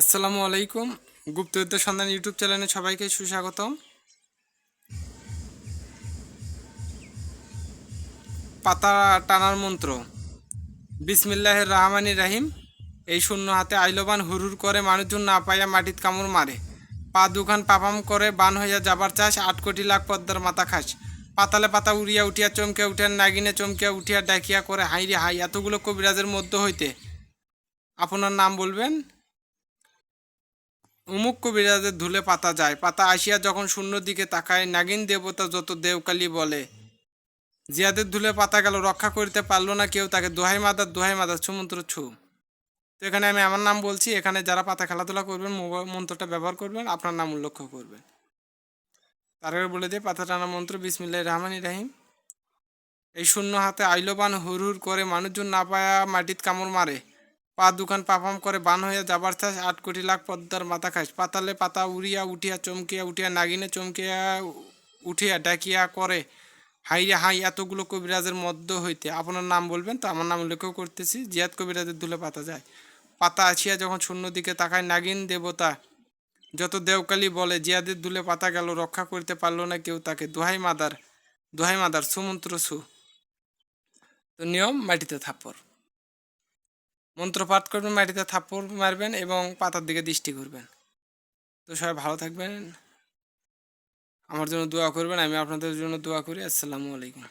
আসসালামু আলাইকুম। গুপ্তবিদ্যা সন্ধান ইউটিউব চ্যানেলে সবাইকে সুস্বাগতম। পাতা টানার মন্ত্র। বিসমিল্লাহ রহমানি রাহিম। এই শূন্য হাতে আইলবান হুরুর করে মানুষজন না পাইয়া মাটিত কামড় মারে। পা দুখান পাপাম করে বান হইয়া যাবার চাষ, আট কোটি লাখ পদ্মার মাথা খাস। পাতালে পাতা উড়িয়া উঠিয়া চমকে উঠিয়া নাগিনে চমকিয়া উঠিয়া ডাকিয়া করে হাই রে হাই এতগুলো কবিরাজের মধ্য হইতে। আপনার নাম বলবেন? উমুক কবিরাজের ধুলে পাতা যায়। পাতা আসিয়া যখন শূন্য দিকে তাকায়, নাগিন দেবতা যত দেবকালী বলে। জিয়াদের ধুলে পাতা গেল, রক্ষা করিতে পারল না কেউ, তাকে দোহাই মাদার দোহাই মাদার ছুমন্ত্র ছু। তো এখানে আমি আমার নাম বলছি, এখানে যারা পাতা খেলাধুলা করবেন মন্ত্রটা ব্যবহার করবেন, আপনার নাম উল্লেখ করবেন। তার আগে বলে দিয়ে পাতা টানা মন্ত্র বিসমিল্লাহ রহমানি রাহিম। এই শূন্য হাতে আইলবান হুর হুর করে মানুষজন না পায়া মাটিত কামড় মারে। পা দুখান পাপাম করে বান হইয়া যাবার চাষ আট কোটি লাখ পদ্মার মাথা খাস পাতালে পাতা উড়িয়া উঠিয়া, চমকিয়া উঠিয়া, নাগিনে চমকিয়া উঠিয়া ডাকিয়া করে হাইয়া হাই, এতগুলো কবিরাজের মধ্য হইতে। আপনার নাম বলবেন তো? আমার নাম উল্লেখ করতেছি। জিয়াদ কবিরাজের দুলে পাতা যায়। পাতা আসিয়া যখন শূন্য দিকে তাকায়, নাগিন দেবতা যত দেওকালি বলে, জিয়াদের দুলে পাতা গেল, রক্ষা করতে পারল না কেউ তাকে। দোহাই মাদার দোহাই মাদার সুমন্ত্র সু। তো নিয়ম, মাটিতে থাপ্পড়। মন্ত্র পাঠ করবেন, মাটিতে থাপ্পড় মারবেন এবং পাতার দিকে দৃষ্টি করবেন। তো সবাই ভালো থাকবেন। আমার জন্য দোয়া করবেন, আমি আপনাদের জন্য দোয়া করি। আসসালামু আলাইকুম।